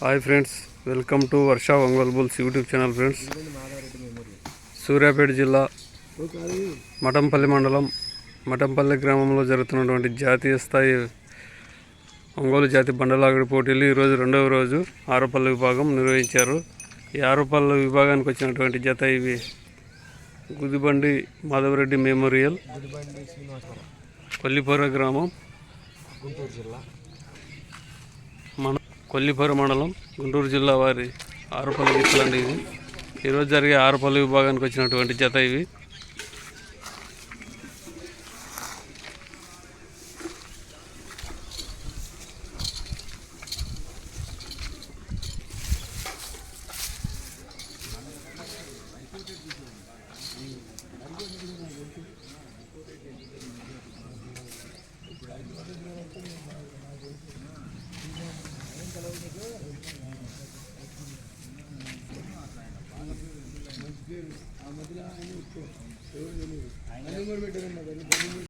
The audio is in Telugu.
Hi friends welcome to Varsha Ongole bulls YouTube channel friends. Suryapet జిల్లా మఠంపల్లి మండలం మఠంపల్లి గ్రామంలో జరుగుతున్నటువంటి జాతీయ స్థాయి ఒంగోలు జాతి బండలాగడి పోటీలు ఈరోజు రెండవ రోజు ఆరుపల్లి విభాగం నిర్వహించారు. ఈ ఆరుపల్లి విభాగానికి వచ్చినటువంటి జత ఇవి. గుదిబండి మాధవరెడ్డి మెమోరియల్ గుడిబండి గ్రామం గుంటూరు జిల్లా కొల్లిపూరు మండలం గుంటూరు జిల్లా వారి ఆరుపల్లి గిత్తలండి ఇది ఈరోజు జరిగే ఆరుపల్లి విభాగానికి వచ్చినటువంటి జత ఇవి. ఆ మధ్యలో ఆయన ఆయన కూడా పెట్టారన్న